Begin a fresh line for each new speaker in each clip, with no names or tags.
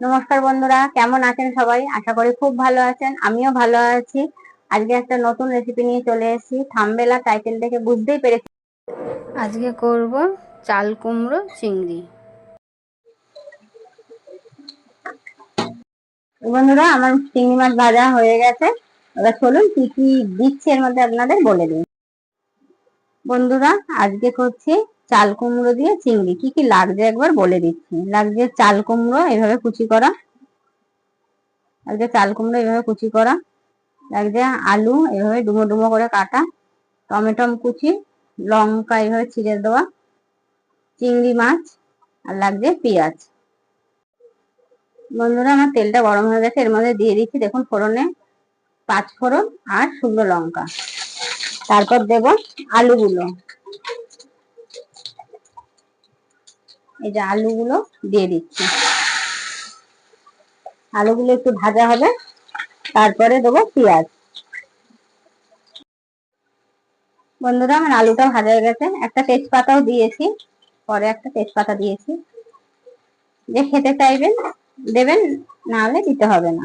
নমস্কার বন্ধুরা কেমন আছেন সবাই? আশা করি খুব ভালো আছেন আমিও ভালো আছি। আজকে একটা নতুন রেসিপি নিয়ে চলে এসেছি থামবেলা টাইটেল দেখে বুঝতেই পেরেছি।
আজকে করব চাল কুমড়ো চিংড়ি।
বন্ধুরা আমার চিংড়ি মাছ ভাজা হয়ে গেছে। এবার চলুন কি কি দিচ্ছি এর মধ্যে আপনাদের বলে দিই। বন্ধুরা আজকে করছি চাল কুমড়ো দিয়ে চিংড়ি। কি কি লাগছে একবার বলে দিচ্ছি। লাগছে চাল কুমড়ো, এভাবে কুচি করা। লাগছে চাল কুমড়ো, এভাবে কুচি করা। লাগছে আলু, এভাবে ডুমো ডুমো করে কাটা। টমেটো কুচি, লঙ্কা এভাবে ছিঁড়ে দেওয়া। চিংড়ি মাছ, আর লাগছে পেঁয়াজ। বন্ধুরা, আমার তেলটা গরম হয়ে গেছে। এর মধ্যে দিয়ে দিচ্ছি, দেখুন, ফোড়নে পাঁচ ফোড়ন আর শুকনো লঙ্কা। তারপর দেব আলুগুলো। এই যে আলুগুলো দিয়ে দিচ্ছি। আলুগুলো একটু ভাজা হবে, তারপরে দেবো পেঁয়াজ। বন্ধুরা, আমার আলুটা ভাজা হয়ে গেছে। একটা তেজপাতাও দিয়েছি, পরে একটা তেজপাতা দিয়েছি। যে খেতে চাইবেন, দেবেন, না হলে দিতে হবে না।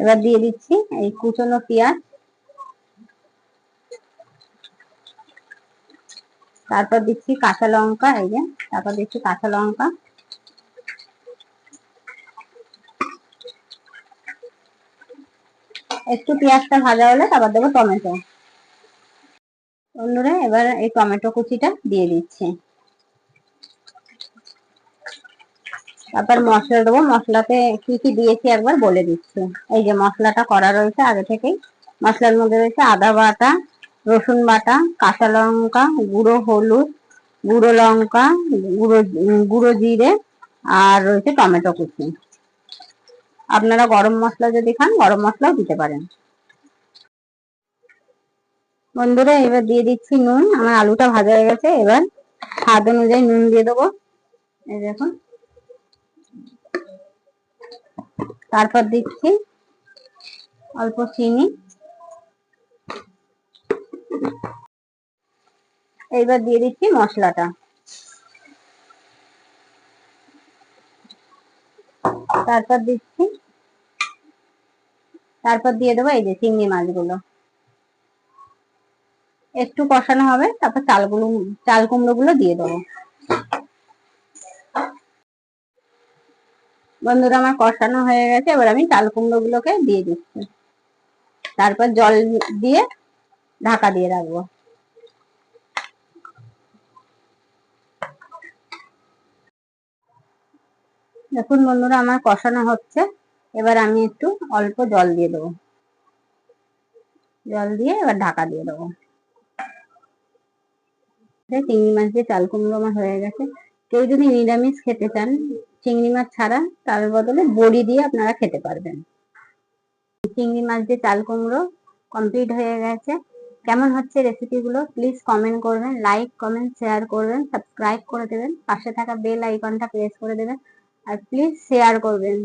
এবার দিয়ে দিচ্ছি এই কুচনো পেঁয়াজ। তারপর দিচ্ছি কাঁচা লঙ্কা, এই যে, তারপর দিচ্ছি কাঁচা লঙ্কা। একটু পেঁয়াজটা ভাজা হলে তারপর দেবো টমেটো। বন্ধুরা এবার এই টমেটো কুচিটা দিয়ে দিচ্ছি। তারপর মশলা দেবো, মশলাতে কি কি দিয়েছি একবার বলে দিচ্ছি। এই যে মশলাটা করা রয়েছে আগে থেকেই। মশলার মধ্যে রয়েছে আদা বাটা রসুন বাটা, কাঁচা লঙ্কা, গুঁড়ো হলুদ, গুঁড়ো লঙ্কা, গুঁড়ো গুঁড়ো জিরে আর রয়েছে টমেটো কুচি। আপনারা গরম মশলা যদি খান, গরম মশলাও দিতে পারেন। বন্ধুরা, এবার দিয়ে দিচ্ছি নুন। আমার আলুটা ভাজা হয়ে গেছে। এবার স্বাদ অনুযায়ী নুন দিয়ে দেবো। এই দেখুন। তারপর দিচ্ছি অল্প চিনি। এইবার দিয়ে দিচ্ছি মশলাটা। তারপর দিচ্ছি, তারপর দিয়ে দেবো এই যে চিংড়ি মাছগুলো। একটু কষানো হবে, তারপর চালগুলো, চাল কুমড়ো গুলো দিয়ে দেবো। বন্ধুরা, আমার কষানো হয়ে গেছে, এবার আমি চাল কুমড়ো গুলোকে দিয়ে দিচ্ছি। তারপর জল দিয়ে ঢাকা দিয়ে রাখব। দেখুন বন্ধুরা, আমার কষানো হচ্ছে। এবার আমি একটু অল্প জল দিয়ে দেবো। জল দিয়ে এবার ঢাকা দিয়ে দেবো। চিংড়ি মাছ দিয়ে চাল কুমড়ো আমার হয়ে গেছে। কেউ যদি নিরামিষ খেতে চান, চিংড়ি মাছ ছাড়া তার বদলে বড়ি দিয়ে আপনারা খেতে পারবেন। চিংড়ি মাছ দিয়ে চাল কুমড়ো কমপ্লিট হয়ে গেছে। কেমন হচ্ছে রেসিপিগুলো প্লিজ কমেন্ট করবেন লাইক কমেন্ট শেয়ার করবেন সাবস্ক্রাইব করে দেবেন, পাশে থাকা বেল আইকনটা প্রেস করে দেবেন, আর প্লিজ শেয়ার করবেন।